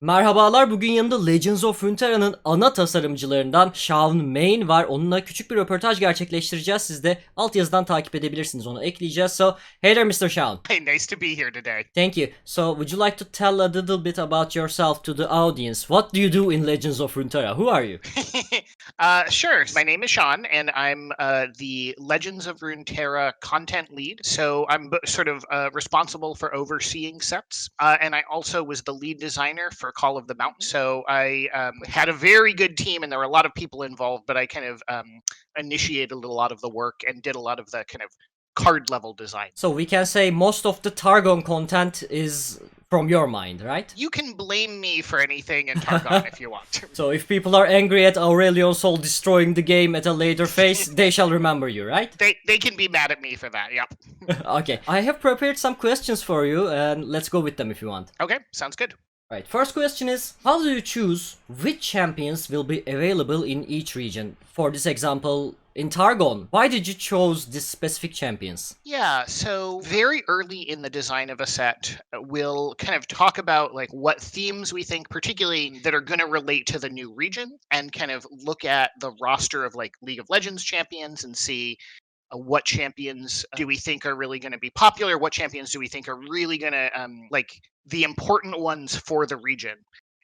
Merhabalar bugün yanımda Legends of Runeterra'nın ana tasarımcılarından Shaun Main var. Onunla küçük bir röportaj gerçekleştireceğiz. Siz de altyazıdan takip edebilirsiniz. Onu ekleyeceğiz. So, hey there Mr. Shaun. Hey, nice to be here today. Thank you. So, would you like to tell a little bit about yourself to the audience? What do you do in Legends of Runeterra? Who are you? uh, sure. My name is Sean, and I'm uh, the Legends of Runeterra content lead. So I'm b- sort of uh, responsible for overseeing sets, uh, and I also was the lead designer for Call of the Mountain. So I um, had a very good team, and there were a lot of people involved. But I kind of um, initiated a lot of the work and did a lot of the kind of card level design. So, we can say most of the Targon content is from your mind, right? You can blame me for anything in Targon if you want. So, if people are angry at Aurelion Sol destroying the game at a later phase, they shall remember you, right? They they can be mad at me for that. Yep. okay, I have prepared some questions for you, and let's go with them if you want. Okay, sounds good. Right, first question is How do you choose which champions will be available in each region? For this example, in Targon, why did you choose these specific champions? Yeah, so very early in the design of a set, uh, we'll kind of talk about like what themes we think particularly that are going to relate to the new region and kind of look at the roster of like League of Legends champions and see uh, what champions do we think are really going to be popular, what champions do we think are really going to um like the important ones for the region.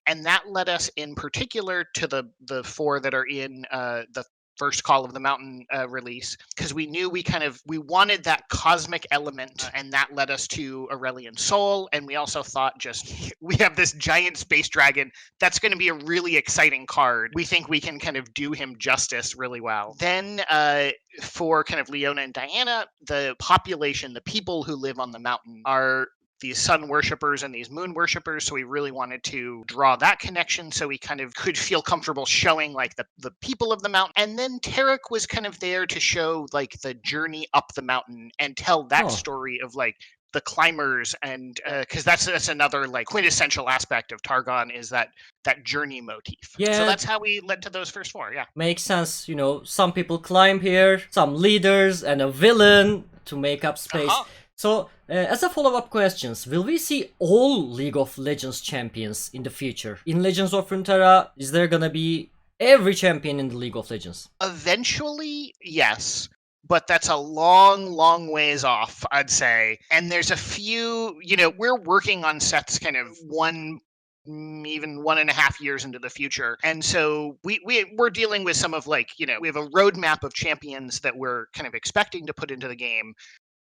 And that led us in particular to the the four that are in uh the first call of the mountain uh, release because we knew we kind of we wanted that cosmic element and that led us to aurelian soul and we also thought just we have this giant space dragon. That's going to be a really exciting card. We think we can kind of do him justice really well. Then uh, for kind of leona and diana the population the people who live on the mountain are these sun worshippers and these moon worshippers so we really wanted to draw that connection so we kind of could feel comfortable showing like the, the people of the mountain and then Tarek was kind of there to show like the journey up the mountain and tell that Oh. story of like the climbers and because that's that's another like quintessential aspect of Targon is that that journey motif. Yeah. So that's how we led to those first four. Yeah. Makes sense, you know, some people climb here, some leaders, and a villain to make up space. Uh-huh. So, uh, as a follow up questions, will we see all League of Legends champions in the future? In Legends of Runeterra, is there gonna be every champion in the League of Legends? Eventually, yes. But that's a long, long ways off, I'd say. And there's a few, you know, we're working on sets kind of one mm, even one and a half years into the future and so we, we we're dealing with some of like you know we have a roadmap of champions that we're kind of expecting to put into the game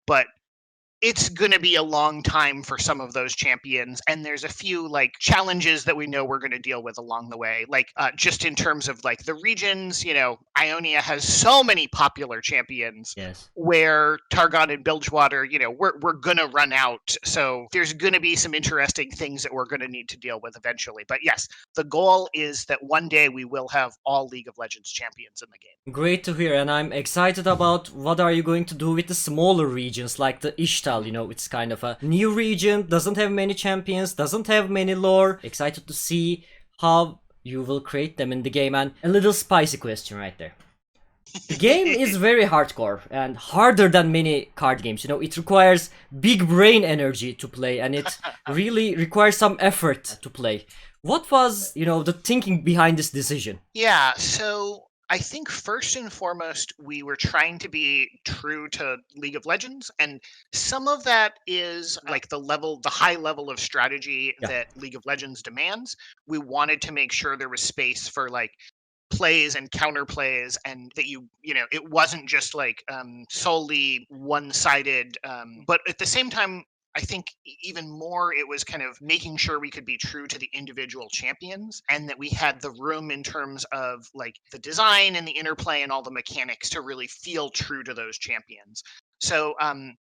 but it's going to be a long time for some of those champions and there's a few like challenges that we know we're going to deal with along the way like uh, just in terms of like the regions you know ionia has so many popular champions Yes. where targon and bilgewater you know we're, we're going to run out so there's going to be some interesting things that we're going to need to deal with eventually but yes the goal is that one day we will have all league of legends champions in the game Great to hear, and I'm excited about what are you going to do with the smaller regions like the Ishtal. You know, it's kind of a new region, doesn't have many champions, doesn't have many lore. Excited to see how you will create them in the game, and a little spicy question right there. The game is very hardcore and harder than many card games. You know, it requires big brain energy to play, and it really requires some effort to play. What was, you know, the thinking behind this decision? Yeah, so I think first and foremost, we were trying to be true to League of Legends, and some of that is like the level, the high level of strategy Yeah. that League of Legends demands. We wanted to make sure there was space for like plays and counter plays and that you you know it wasn't just like um solely one-sided um but at the same time I think even more it was kind of making sure we could be true to the individual champions and that we had the room in terms of like the design and the interplay and all the mechanics to really feel true to those champions. So um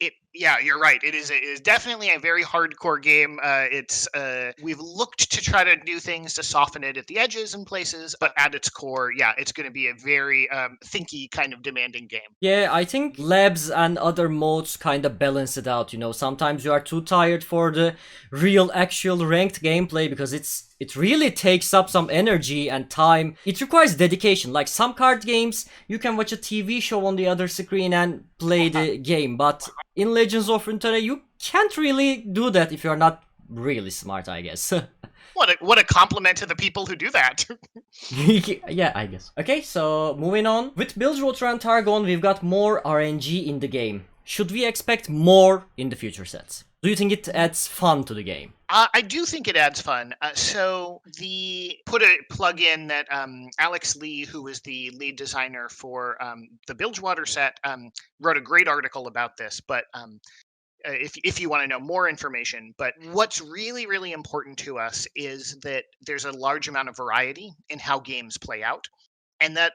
it yeah you're right it is it is definitely a very hardcore game uh it's uh we've looked to try to do things to soften it at the edges and places but at its core yeah it's going to be a very um thinky kind of demanding game Yeah, I think labs and other modes kind of balance it out. You know, sometimes you are too tired for the real, actual ranked gameplay because it's it really takes up some energy and time. It requires dedication. Like some card games, you can watch a TV show on the other screen and play the game, but in Legends of Runeterra, you can't really do that if you're not really smart, I guess. what a what a compliment to the people who do that. yeah, I guess. Okay, so moving on. With Bilgewater and Targon, we've got more RNG in the game. Should we expect more in the future sets? Do you think it adds fun to the game? Uh, I do think it adds fun. Uh, so the put a plug in that um, Alex Lee, who was the lead designer for um, the Bilgewater set, um, wrote a great article about this. But um, uh, if if you want to know more information, but what's really really important to us is that there's a large amount of variety in how games play out, and that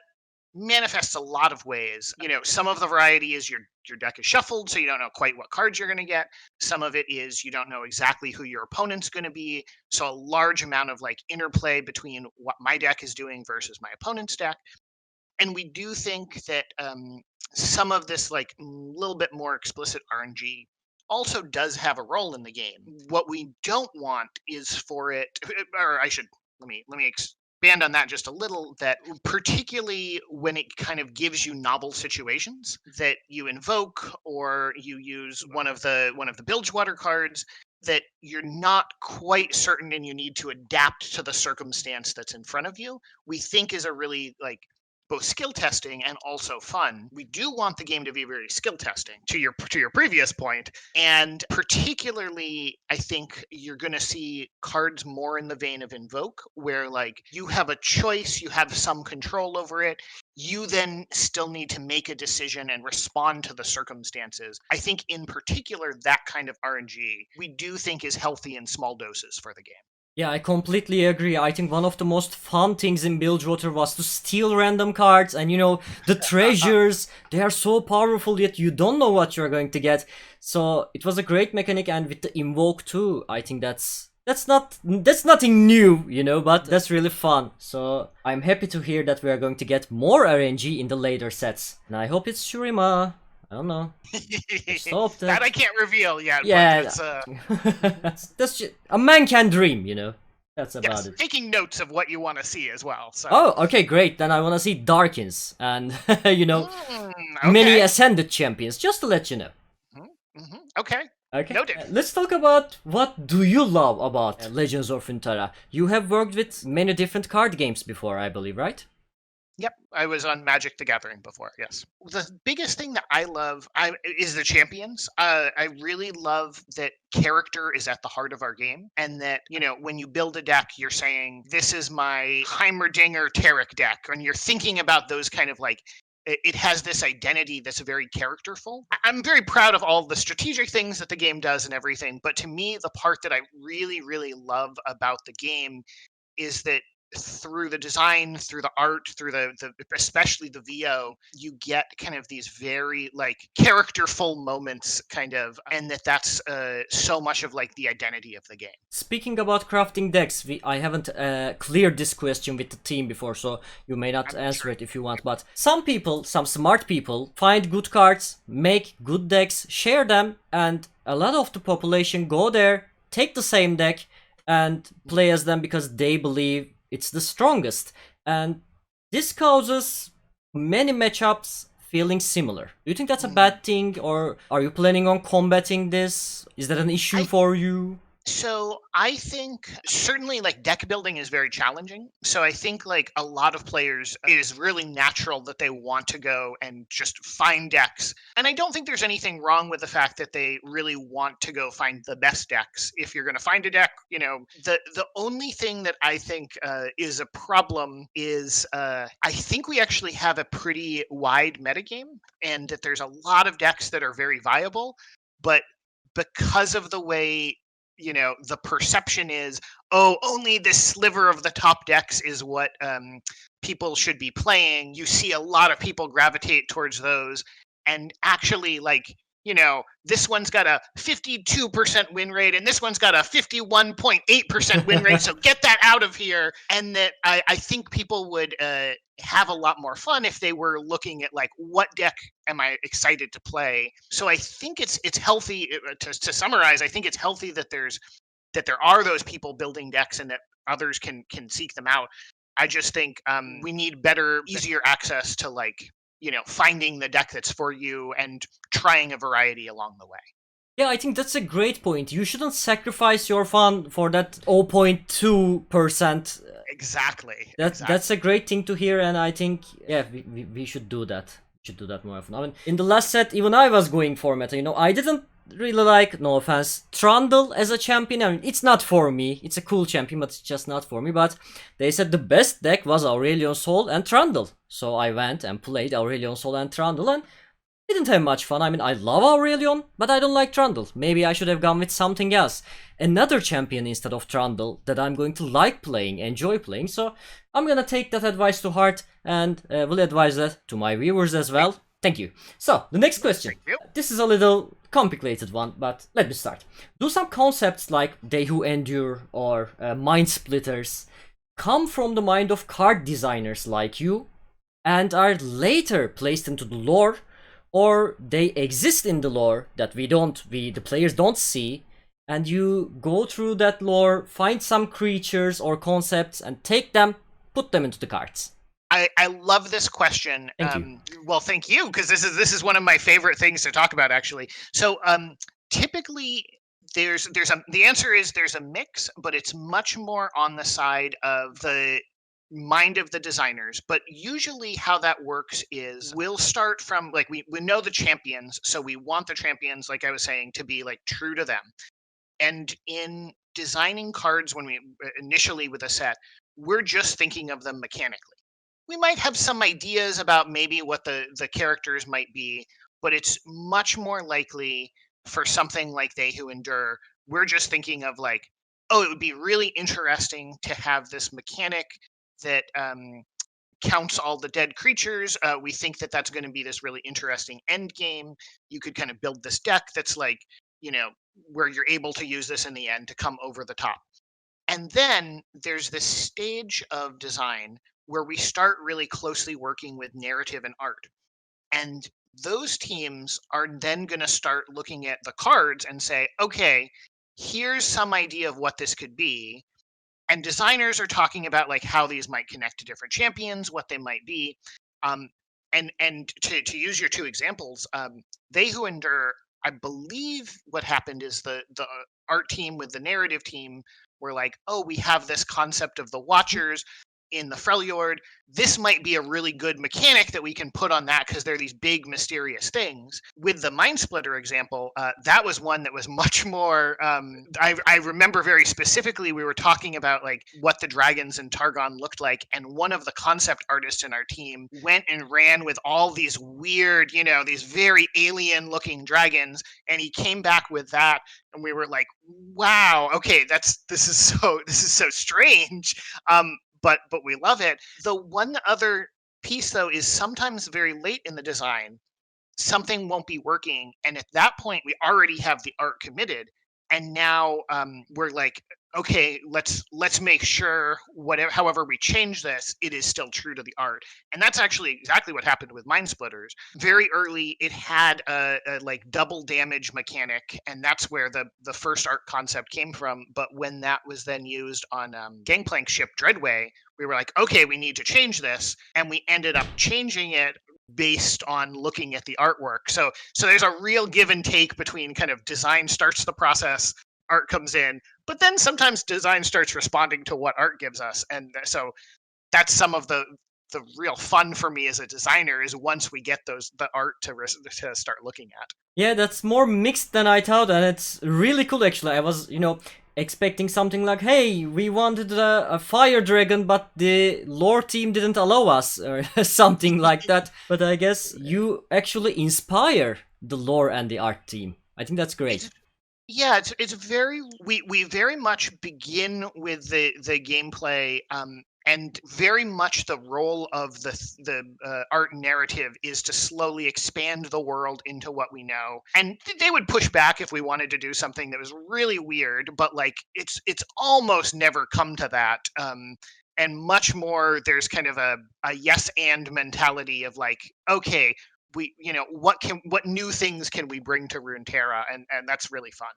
manifests a lot of ways. You know, some of the variety is your your deck is shuffled, so you don't know quite what cards you're going to get. Some of it is you don't know exactly who your opponent's going to be. So a large amount of like interplay between what my deck is doing versus my opponent's deck. And we do think that um, some of this like little bit more explicit RNG also does have a role in the game. What we don't want is for it, or I should let me let me ex- expand on that just a little that particularly when it kind of gives you novel situations that you invoke or you use one of the one of the bilgewater cards that you're not quite certain and you need to adapt to the circumstance that's in front of you we think is a really like both skill testing and also fun. We do want the game to be very skill testing to your to your previous point, and particularly I think you're going to see cards more in the vein of invoke where like you have a choice, you have some control over it. You then still need to make a decision and respond to the circumstances. I think in particular that kind of RNG we do think is healthy in small doses for the game. Yeah, I completely agree. I think one of the most fun things in Bilgewater was to steal random cards and you know, the treasures, they are so powerful yet you don't know what you're going to get. So it was a great mechanic and with the invoke too, I think that's that's not that's nothing new, you know, but that's really fun. So I'm happy to hear that we are going to get more RNG in the later sets. And I hope it's Shurima. I don't know. Stop that. that I can't reveal yet. Yeah, but uh, that's, just, a man can dream, you know. That's about yes, it. taking notes of what you want to see as well. So. Oh, okay, great. Then I want to see Darkins and you know Mm, many ascended champions. Just to let you know. Mhm, Okay. Okay. Noted. Uh, Let's talk about what do you love about uh, Legends of Runeterra. You have worked with many different card games before, I believe, right? Yep, I was on Magic the Gathering before. Yes, the biggest thing that I love I, is the champions. Uh, I really love that character is at the heart of our game, and that you know when you build a deck, you're saying this is my Heimerdinger Tarek deck, and you're thinking about those kind of like. It it has this identity that's very characterful. I'm very proud of all the strategic things that the game does and everything, but to me, the part that I really, really love about the game is that through the design through the art through the, the especially the vo you get kind of these very like characterful moments kind of and that that's uh, so much of like the identity of the game Speaking about crafting decks, we, I haven't uh, cleared this question with the team before, so you may not answer it if you want. But some people, some smart people, find good cards, make good decks, share them, and a lot of the population go there, take the same deck, and play as them because they believe it's the strongest. And this causes many matchups feeling similar. Do you think that's a hmm. bad thing, or are you planning on combating this? Is that an issue I- for you? So i think certainly like deck building is very challenging so i think like a lot of players it is really natural that they want to go and just find decks and i don't think there's anything wrong with the fact that they really want to go find the best decks if you're going to find a deck you know. The the only thing that i think uh, is a problem is uh, i think we actually have a pretty wide metagame and that there's a lot of decks that are very viable but because of the way you know the perception is oh only this sliver of the top decks is what um, people should be playing. You see a lot of people gravitate towards those and actually like you know this one's got a 52% win rate and this one's got a 51.8% win rate. So get that out of here. And that i, I think people would uh, have a lot more fun if they were looking at like what deck am i excited to play? So i think it's it's healthy uh, to, to summarize i think it's healthy that there's that there are those people building decks and that others can can seek them out. I just think um, we need better easier access to like you know finding the deck that's for you and trying a variety along the way Yeah, I think that's a great point. You shouldn't sacrifice your fun for that 0.2%. Exactly. That, exactly. That's a great thing to hear, and I think, yeah, we, we, we should do that. Should do that more often. I mean, in the last set, even I was going for meta. You know, I didn't really like, no offense, Trundle as a champion. I mean, it's not for me. It's a cool champion, but it's just not for me. But they said the best deck was Aurelion Sol and Trundle. So I went and played Aurelion Sol and Trundle and didn't have much fun. I mean, I love Aurelion, but I don't like Trundle. Maybe I should have gone with something else. Another champion instead of Trundle that I'm going to like playing, enjoy playing. So I'm gonna take that advice to heart and uh, will advise that to my viewers as well. Thank you. So, the next question. Thank you. This is a little complicated one, but let me start. Do some concepts like They Who Endure or uh, Mind Splitters come from the mind of card designers like you and are later placed into the lore or they exist in the lore that we don't we the players don't see and you go through that lore find some creatures or concepts and take them put them into the cards I, I love this question. Thank um, Well, thank you because this is this is one of my favorite things to talk about actually. So um, typically there's there's a the answer is there's a mix, but it's much more on the side of the mind of the designers but usually how that works is we'll start from like we, we know the champions so we want the champions like i was saying to be like true to them and in designing cards when we uh, initially with a set we're just thinking of them mechanically we might have some ideas about maybe what the the characters might be but it's much more likely for something like they who endure we're just thinking of like oh it would be really interesting to have this mechanic that um, counts all the dead creatures. Uh, we think that that's going to be this really interesting end game. You could kind of build this deck that's like, you know, where you're able to use this in the end to come over the top. And then there's this stage of design where we start really closely working with narrative and art. And those teams are then going to start looking at the cards and say, okay, here's some idea of what this could be and designers are talking about like how these might connect to different champions what they might be um, and and to, to use your two examples um, they who endure i believe what happened is the the art team with the narrative team were like oh we have this concept of the watchers in the Freljord, this might be a really good mechanic that we can put on that because they're these big mysterious things. With the Mind Splitter example, uh, that was one that was much more. Um, I, I remember very specifically we were talking about like what the dragons in Targon looked like, and one of the concept artists in our team went and ran with all these weird, you know, these very alien-looking dragons, and he came back with that, and we were like, "Wow, okay, that's this is so this is so strange." Um, but but we love it. The one other piece though is sometimes very late in the design, something won't be working, and at that point we already have the art committed, and now um, we're like, okay, let's let's make sure whatever however we change this, it is still true to the art, and that's actually exactly what happened with Mind Splitters. Very early, it had a, a like double damage mechanic, and that's where the the first art concept came from. But when that was then used on um, Gangplank ship Dreadway, we were like, okay, we need to change this, and we ended up changing it based on looking at the artwork. So so there's a real give and take between kind of design starts the process, art comes in, but then sometimes design starts responding to what art gives us, and so that's some of the the real fun for me as a designer is once we get those the art to res- to start looking at. yeah that's more mixed than i thought and it's really cool actually. I was you know expecting something like hey we wanted a, a fire dragon but the lore team didn't allow us or something like that. But i guess you actually inspire the lore and the art team. I think that's great Yeah, it's it's very we we very much begin with the the gameplay um and very much the role of the the uh, art narrative is to slowly expand the world into what we know. And th- they would push back if we wanted to do something that was really weird, but like it's it's almost never come to that. Um and much more there's kind of a, a yes and mentality of like okay we you know what can what new things can we bring to Runeterra and and that's really fun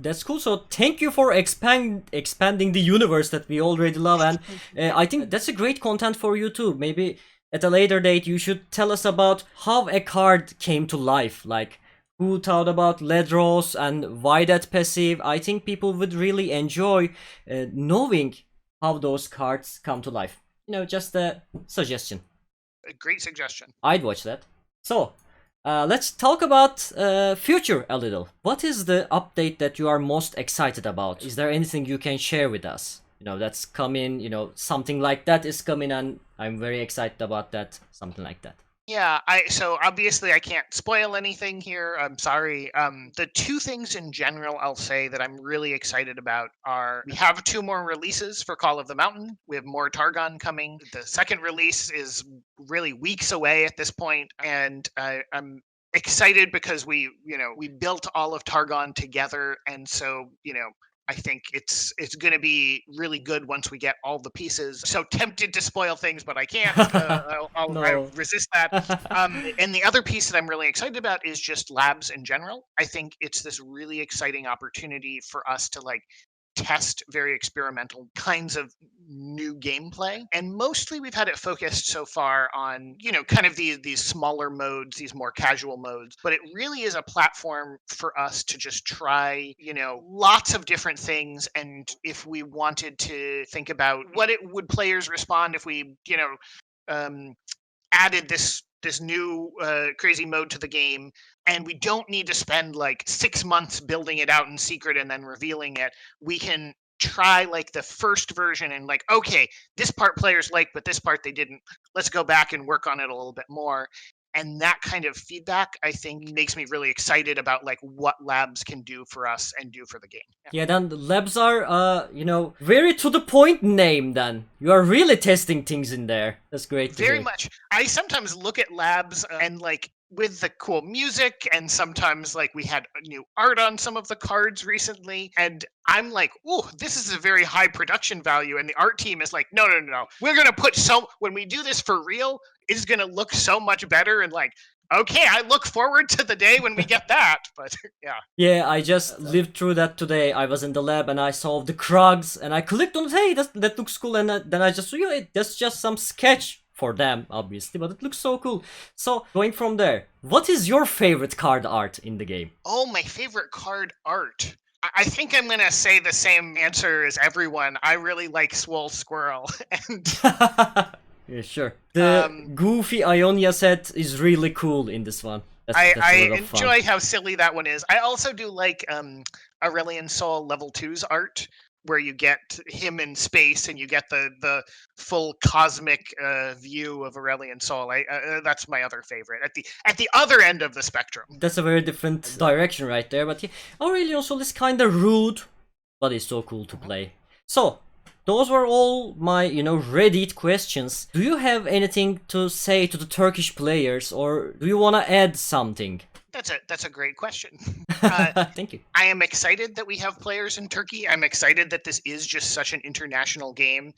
That's cool. So thank you for expand expanding the universe that we already love, and uh, I think that's a great content for you too. Maybe at a later date you should tell us about how a card came to life. Like who thought about Ledros and why that passive. I think people would really enjoy uh, knowing how those cards come to life. You know, just a suggestion. A great suggestion. I'd watch that. So, uh, let's talk about uh, future a little. What is the update that you are most excited about? Is there anything you can share with us? You know, that's coming, you know, something like that is coming, and I'm very excited about that. Something like that. Yeah, I so obviously I can't spoil anything here. I'm sorry. Um, the two things in general I'll say that I'm really excited about are we have two more releases for Call of the Mountain. We have more Targon coming. The second release is really weeks away at this point, and I, I'm excited because we, you know, we built all of Targon together, and so you know I think it's it's going to be really good once we get all the pieces. So tempted to spoil things, but I can't. Uh, I'll, I'll, No. I'll resist that. Um, and the other piece that I'm really excited about is just labs in general. I think it's this really exciting opportunity for us to like test very experimental kinds of new gameplay and mostly we've had it focused so far on you know kind of these these smaller modes these more casual modes but it really is a platform for us to just try you know lots of different things and if we wanted to think about what it would players respond if we you know um added this this new uh, crazy mode to the game and we don't need to spend like six months building it out in secret and then revealing it. We can try like the first version and like okay this part players like but this part they didn't. Let's go back and work on it a little bit more and that kind of feedback i think makes me really excited about like what labs can do for us and do for the game Yeah. Yeah, then the labs are, uh, you know, very to the point name. Then you are really testing things in there. That's great. Very hear. much i sometimes look at labs uh, and like with the cool music and sometimes like we had new art on some of the cards recently and i'm like oh this is a very high production value and the art team is like no no no no we're gonna put so when we do this for real it's gonna look so much better and like okay i look forward to the day when we get that but yeah Yeah, I just lived through that today. I was in the lab and I saw the Krugs and I clicked on it. Hey, that that looks cool. And uh, then I just, you know, it, that's just some sketch for them, obviously, but it looks so cool. So going from there, what is your favorite card art in the game? Oh, my favorite card art. I I think I'm gonna say the same answer as everyone. I really like Swole Squirrel, and yeah, sure. The Um, goofy Ionia set is really cool in this one. That's, I, that's I of fun. enjoy how silly that one is. I also do like um, Aurelian Soul Level 2's art, where you get him in space and you get the the full cosmic uh, view of Aurelian Soul. I, uh, that's my other favorite at the at the other end of the spectrum. That's a very different direction right there, but yeah, Aurelion Sol is kinda rude, but it's so cool to play. So, those were all my, you know, Reddit questions. Do you have anything to say to the Turkish players, or do you wanna add something? That's a that's a great question. Uh, Thank you. I am excited that we have players in Turkey. I'm excited that this is just such an international game.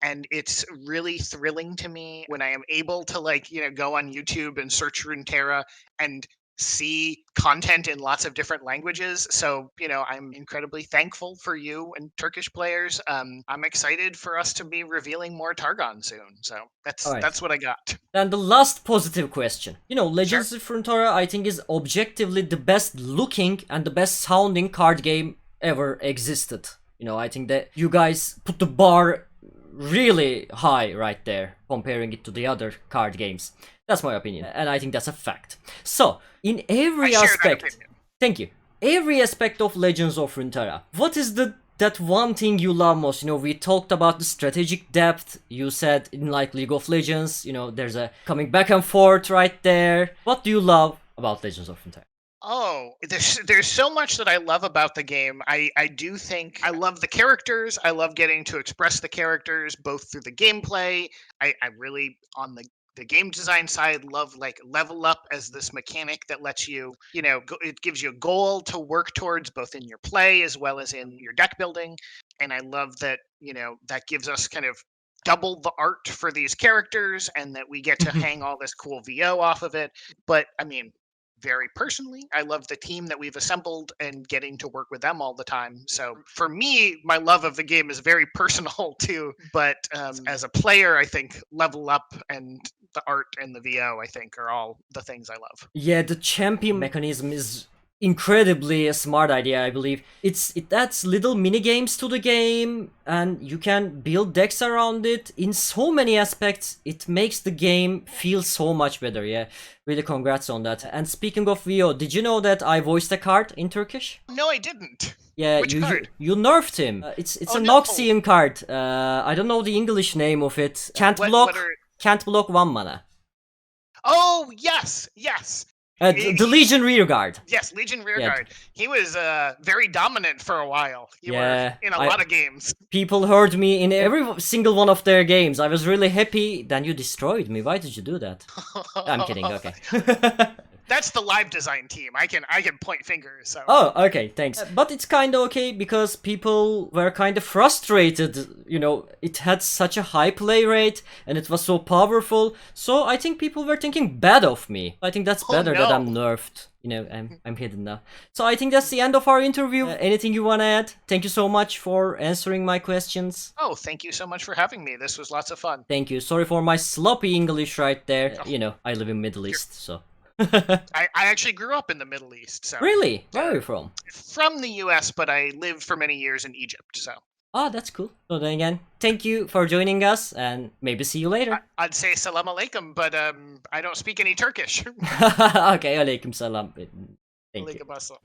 And it's really thrilling to me when I am able to like, you know, go on YouTube and search Runeterra and see content in lots of different languages. So, you know, I'm incredibly thankful for you and Turkish players. Um, I'm excited for us to be revealing more Targon soon. So that's Alright. that's what I got. And the last positive question. You know, Legends of Frontera I think is objectively the best looking and the best sounding card game ever existed. You know, I think that you guys put the bar really high right there comparing it to the other card games. That's my opinion, and I think that's a fact. So, in every share aspect, thank you. Every aspect of Legends of Runeterra. What is the that one thing you love most? You know, we talked about the strategic depth. You said in like League of Legends, you know, there's a coming back and forth right there. What do you love about Legends of Runeterra? Oh, there's there's so much that I love about the game. I I do think I love the characters. I love getting to express the characters both through the gameplay. I I really on the the game design side love like level up as this mechanic that lets you you know go, it gives you a goal to work towards both in your play as well as in your deck building and i love that you know that gives us kind of double the art for these characters and that we get to Mhm. hang all this cool vo off of it but i mean very personally. I love the team that we've assembled and getting to work with them all the time. So for me, my love of the game is very personal too. But um, as a player, I think level up and the art and the VO, I think, are all the things I love. Yeah, the champion mechanism is incredibly a smart idea, I believe. It's it adds little mini games to the game and you can build decks around it. In so many aspects, it makes the game feel so much better. Yeah. Really congrats on that. And speaking of VO, did you know that I voiced a card in Turkish? No, I didn't. Yeah, Which you, you card? you nerfed him. Uh, it's it's Oh, a no. Noxian card. Uh, I don't know the English name of it. Can't What- block. what are- Can't block one mana. Oh yes, yes, Uh, the, the Legion Rearguard. yes. Legion Yeah. Rearguard. He was uh, very dominant for a while. You Yeah, in a I- lot of games. People heard me in every single one of their games. I was really happy. Then you destroyed me. Why did you do that? I'm kidding. Okay. That's the live design team. I can I can point fingers. So oh, okay. Thanks. But it's kind of okay because people were kind of frustrated. You know, it had such a high play rate and it was so powerful. So I think people were thinking bad of me. I think that's Oh, better that. I'm nerfed. You know, I'm I'm hidden now. So I think that's the end of our interview. Uh, anything you wanna add? Thank you so much for answering my questions. Oh, thank you so much for having me. This was lots of fun. Thank you. Sorry for my sloppy English right there. Oh. You know, I live in Middle East, so. I, I actually grew up in the Middle East, so really? Where are you from? from the U.S., but I lived for many years in Egypt. So Oh, that's cool. So then again, thank you for joining us, and maybe see you later. I, I'd say salam alaikum, but um, I don't speak any Turkish. okay, alaikum salam. Thank you. Alaikum assalam.